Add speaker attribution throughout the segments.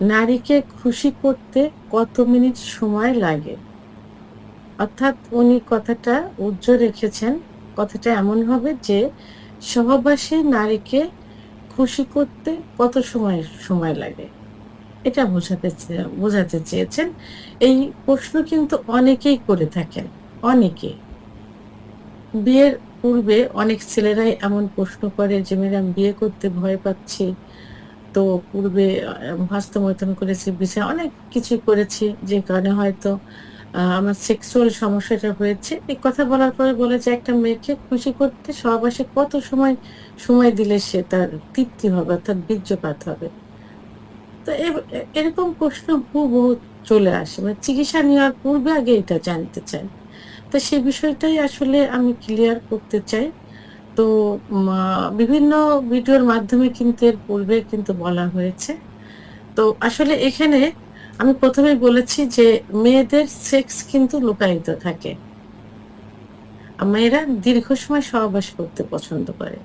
Speaker 1: নারীকে খুশি করতে কত মিনিট সময় লাগে? অর্থাৎ উনি কথাটা উজ্জ্বল রেখেছেন। কথাটা এমন হবে যে, সহবাসী নারীকে খুশি করতে কত সময় সময় লাগে? এটা বোঝাতে বোঝাতে চেয়েছেন। এই প্রশ্ন কিন্তু অনেকেই করে থাকেন। অনেকে। বিয়ের পূর্বে অনেক ছেলেরাই এমন প্রশ্ন করে যে, ম্যাডাম, বিয়ে করতে ভয় পাচ্ছি। তো পূর্বে হস্তমৈথন করেছি, বিষয় অনেক কিছু করেছি, যে কারণে হয়তো আমার সেক্সুয়াল সমস্যাটা হয়েছে। এই কথা বলার পরে বলে যে একটা মেয়েকে খুশি করতে সহবাসে কত সময় সময় দিলে সে তার তৃপ্তি হবে, অর্থাৎ বীর্যপাত হবে? তো এরকম প্রশ্ন বহু চলে আসে। মানে চিকিৎসা নেওয়ার পূর্বে আগে এটা জানতে চাই। তো সে বিষয়টাই আসলে আমি ক্লিয়ার করতে চাই। তো বিভিন্ন ভিডিওর মাধ্যমে কিন্তু এর পূর্বে কিন্তু বলা হয়েছে। তো আসলে এখানে আমি প্রথমে বলেছি যে, মেয়েদের সেক্স কিন্তু লুকায়িত থাকে। মেয়েরা দীর্ঘ সময় সহবাস করতে পছন্দ করে।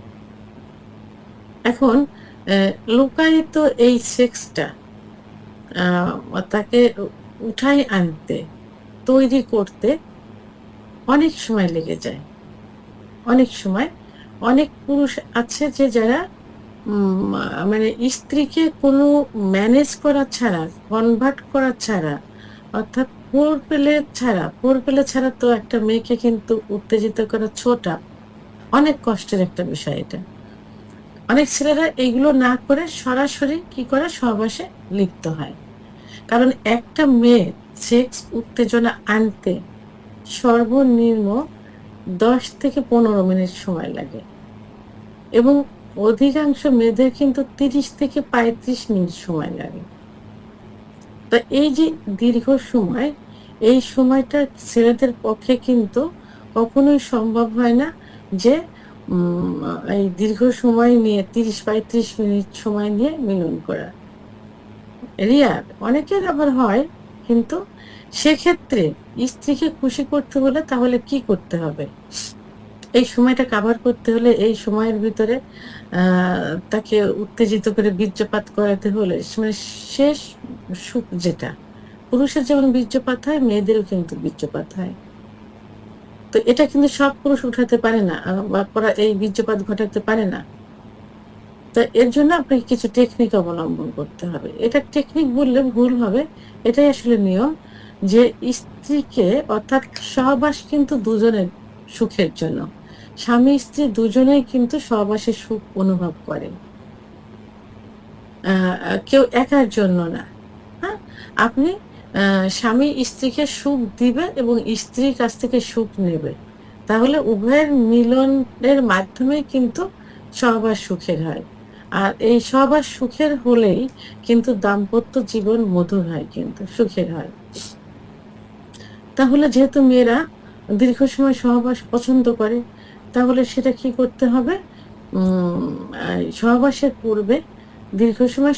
Speaker 1: এখন লুকায়িত এই সেক্সটা তাকে উঠাই আনতে, তৈরি করতে অনেক সময় লেগে যায়। অনেক সময় অনেক পুরুষ আছে যে যারা মানে স্ত্রীকে কোনো ম্যানেজ করা ছাড়া কনভার্ট করা ছাড়া, অর্থাৎ ফোর পেলে ছাড়া ফোর পেলে ছাড়া তো একটা মেয়েকে কিন্তু উত্তেজিত করা ছোটা, অনেক কষ্টের একটা বিষয় এটা। অনেক ছেলেরা এগুলো না করে সরাসরি কি করে? সহবাসে লিপ্ত হয়। কারণ একটা মেয়ে সেক্স উত্তেজনা আনতে সর্বনিম্ন দশ থেকে পনেরো মিনিট সময় লাগে। এবং অধিকাংশ মেয়েদের কিন্তু তিরিশ থেকে পঁয়ত্রিশ মিনিট সময় লাগে। তা এই যে দীর্ঘ সময়, এই সময়টা ছেলেদের পক্ষে কিন্তু কখনোই সম্ভব হয় না যে এই দীর্ঘ সময় নিয়ে, তিরিশ পঁয়ত্রিশ মিনিট সময় নিয়ে মিলন করা। রিয়ার অনেকের আবার হয়, কিন্তু সেক্ষেত্রে স্ত্রীকে খুশি করতে হলে তাহলে কি করতে হবে? এই সময়টা কাভার করতে হলে এই সময়ের ভিতরে তাকে উত্তেজিত করে বীর্যপাত করাতে হলে মানে শেষ সুখ যেটা, পুরুষের যেমন বীর্যপাত হয়, মেয়েদেরও কিন্তু বীর্যপাত হয়। তো এটা কিন্তু সব পুরুষ উঠাতে পারে না বা করা এই বীর্যপাত ঘটাতে পারে না। তো এর জন্য আপনাকে কিছু টেকনিক অবলম্বন করতে হবে। এটা টেকনিক বললে ভুল হবে, এটাই আসলে নিয়ম। যে স্ত্রীকে, অর্থাৎ সহবাস কিন্তু দুজনের সুখের জন্য। স্বামী স্ত্রী দুজনেই কিন্তু সহবাসের সুখ অনুভব করে কেউ একার জন্য না। হ্যাঁ? আপনি স্বামী স্ত্রীকে সুখ দিবে এবং স্ত্রীর কাছ থেকে সুখ নেবে। তাহলে উভয়ের মিলনের মাধ্যমে কিন্তু সহবাস সুখের হয়। আর এই সহবাস সুখের হলেই কিন্তু দাম্পত্য জীবন মধুর হয়, কিন্তু সুখের হয়। তাহলে যেহেতু মেয়েরা দীর্ঘ সময় সহবাস পছন্দ করে, তাহলে সেটা কি করতে হবে? সহবাসের পূর্বে দীর্ঘ সময়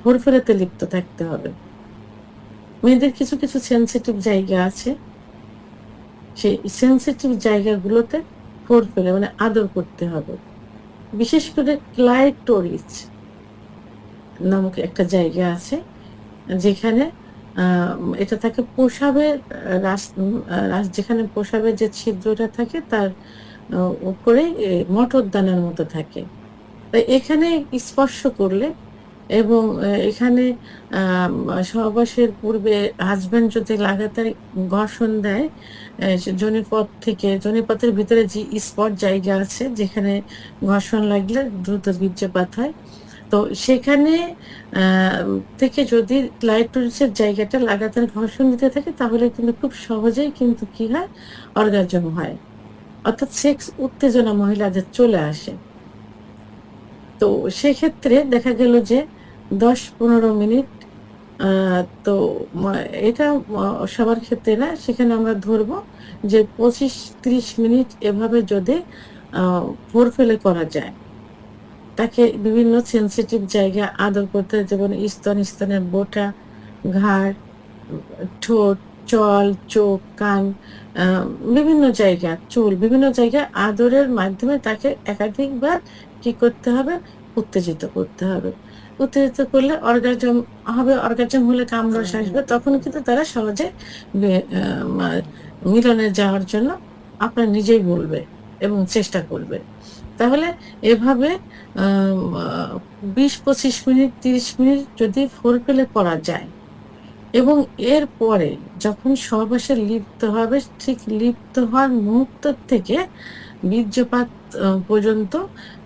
Speaker 1: ভোর ফেরাতে লিপ্ত থাকতে হবে। মেয়েদের কিছু কিছু সেন্সিটিভ জায়গা আছে। সেই সেন্সিটিভ জায়গাগুলোতে ভোর ফেলে মানে আদর করতে হবে। বিশেষ করে ক্লাইটোরিচ নামক একটা জায়গা আছে, যেখানে এটা থাকে প্রসাবের রাস যেখানে প্রসাবের যে ছিদ্রটা থাকে তার উপরে মটর দানার মতো থাকে। এখানে স্পর্শ করলে এবং এখানে সহবাসের পূর্বে হাজব্যান্ড যদি লাগাতার ঘর্ষণ দেয় জনিপথ থেকে, জনিপথের ভিতরে যে স্পট জায়গা আছে যেখানে ঘর্ষণ লাগলে দ্রুত বীর্যপাত হয় তো সেখানে থেকে যদি ক্লাইটোরিসের জায়গাটা লাগাতার ঘর্ষণ দিতে থাকে, তাহলে কিন্তু খুব সহজেই কিন্তু কি হয়? অর্গাজম হয়। অর্থাৎ সেক্স উত্তেজনা মহিলাদের চলে আসে। তো সেক্ষেত্রে দেখা গেল যে দশ পনেরো মিনিট তো এটা সবার ক্ষেত্রে না, সেখানে আমরা ধরব যে পঁচিশ ত্রিশ মিনিট এভাবে যদি ভোর ফেলে করা যায়। তাকে বিভিন্ন সেন্সিটিভ জায়গা আদর করতে যেমন স্তন স্তনের বোটা ঘাড় ঠোঁট চল চোখ কান বিভিন্ন জায়গা চুল বিভিন্ন জায়গায় আদরের মাধ্যমে তাকে একাধিকবার কি করতে হবে? উত্তেজিত করতে হবে। উত্তেজিত করলে অর্গাজম হবে অর্গাজম হলে কামরস আসবে তখন কিন্তু তারা সহজে মিলনে যাওয়ার জন্য আপনার নিজেই বলবে এবং চেষ্টা করবে। তাহলে এভাবে বিশ, পঁচিশ মিনিট, তিরিশ মিনিট যদি ফোর পেলে করা যায়। এবং এর পরে যখন সহবাসে লিপ্ত হবে, ঠিক লিপ্ত হওয়ার মুহূর্ত থেকে বীর্যপাত পর্যন্ত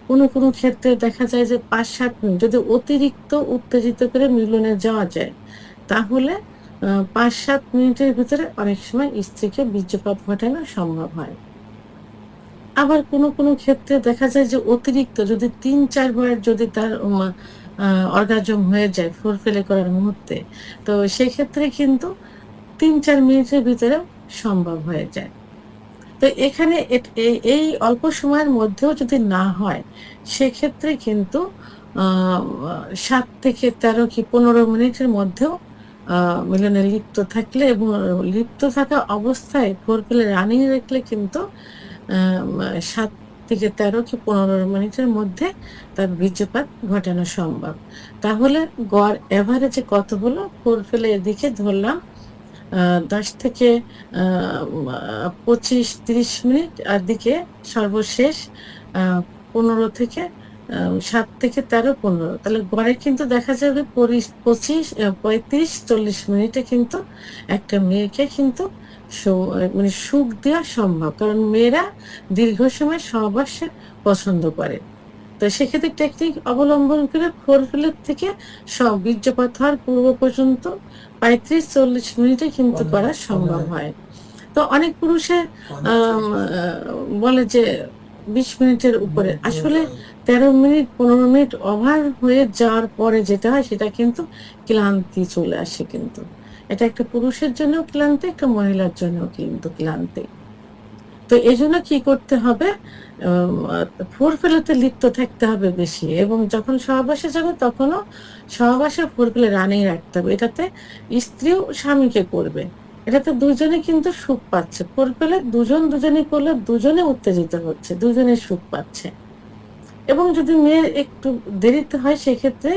Speaker 1: কোনো কোনো ক্ষেত্রে দেখা যায় যে পাঁচ, সাত মিনিট যদি অতিরিক্ত উত্তেজিত করে মিলনে যাওয়া যায়, তাহলে পাঁচ, সাত মিনিটের ভিতরে অনেক সময় স্ত্রীকে বীর্যপাত ঘটানো সম্ভব হয়। আবার কোনো কোনো ক্ষেত্রে দেখা যায় যে অতিরিক্ত যদি তিন চারবার যদি তার অর্গাজম হয়ে যায় ফোর ফেলে করার মুহূর্তে, তো সেক্ষেত্রে কিন্তু তিন, চার মিনিটের ভিতরে সম্ভব হয়ে যায়। তো এখানে এই- অল্প সময়ের মধ্যেও যদি না হয়, সেক্ষেত্রে কিন্তু সাত থেকে তেরো কি পনেরো মিনিটের মধ্যেও মিলনে লিপ্ত থাকলে এবং লিপ্ত থাকা অবস্থায় ফোর পেলে রানিং রাখলে কিন্তু সাত থেকে তেরো কি পনেরো মিনিটের মধ্যে তার বীর্যপাত ঘটানো সম্ভব। তাহলে গড় এভারেজে কত হলো? ফোর ফেলে এদিকে ধরলাম দশ থেকে পঁচিশ, তিরিশ মিনিট, আর দিকে সর্বশেষ পনেরো থেকে সাত থেকে তেরো, পনেরো। তাহলে গড়ে কিন্তু দেখা যাবে পঁচিশ পঁয়ত্রিশ, চল্লিশ মিনিটে কিন্তু একটা মেয়েকে কিন্তু মানে সুখ দেওয়া সম্ভব কারণ মেয়েরা দীর্ঘ সময় সহবাসে পছন্দ করে। তো সেক্ষেত্রে টেকনিক অবলম্বন করে ফোর ফিলের থেকে সব বীর্যপাত হওয়ার পূর্ব পর্যন্ত পঁয়ত্রিশ চল্লিশ মিনিটে কিন্তু করা সম্ভব হয়। তো অনেক পুরুষে। বলে যে বিশ মিনিটের উপরে। আসলে তেরো মিনিট পনেরো মিনিট ওভার হয়ে যাওয়ার পরে যেটা হয় সেটা কিন্তু ক্লান্তি চলে আসে কিন্তু। এটা একটা পুরুষের জন্য ক্লান্তি, একটা মহিলার জন্য কিন্তু ক্লান্তি। তো এই জন্য কি করতে হবে? ফোর ফেলাতে লিপ্ত থাকতে হবে বেশি এবং যখন সহবাসে যাবে তখনও সহবাসে ফোর ফেলে রানিং রাখতে হবে। এটাতে স্ত্রীও স্বামীকে করবে। এটাতে দুজনে কিন্তু সুখ পাচ্ছে। ফোর ফেলে দুজন দুজনে করলে দুজনে উত্তেজিত হচ্ছে, দুজনে সুখ পাচ্ছে। এবং যদি মেয়ের একটু দেরিতে হয়, সেক্ষেত্রে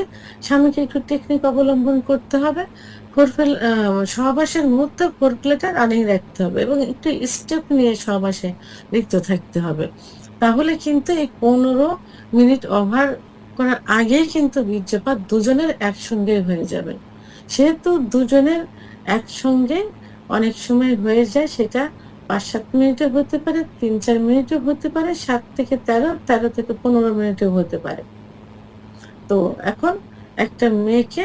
Speaker 1: স্বামীকে একটু টেকনিক অবলম্বন করতে হবে। ফোরফেল সহবাসের মুহূর্তে ফোরফেলটা রানিং রাখতে হবে এবং একটু স্টেপ নিয়ে সহবাসে লিপ্ত থাকতে হবে। তাহলে কিন্তু এই পনেরো মিনিট ওভার করার আগেই কিন্তু বীর্যপাত দুজনের একসঙ্গে হয়ে যাবে। সেহেতু দুজনের একসঙ্গে অনেক সময় হয়ে যায়, সেটা পাঁচ সাত মিনিটে হতে পারে, তিন চার মিনিটও হতে পারে, সাত থেকে তেরো তেরো থেকে পনেরো মিনিটও হতে পারে। তো এখন একটা মেয়েকে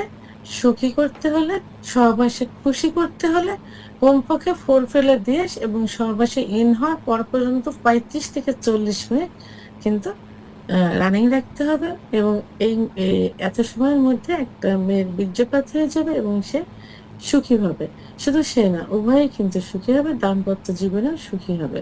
Speaker 1: সুখী করতে হলে, সহবাসে খুশি করতে হলে, কমপক্ষে ফোর ফেলে দিয়ে এবং সহবাসে ইন হওয়ার পর পর্যন্ত পঁয়ত্রিশ থেকে চল্লিশ মিনিট কিন্তু রানিং রাখতে হবে এবং এই, এত সময়ের মধ্যে একটা মেয়ের বীর্যপাত হয়ে যাবে এবং সে সুখী হবে। শুধু সে না, উভয়ই কিন্তু সুখী হবে, দাম্পত্য জীবনেও সুখী হবে।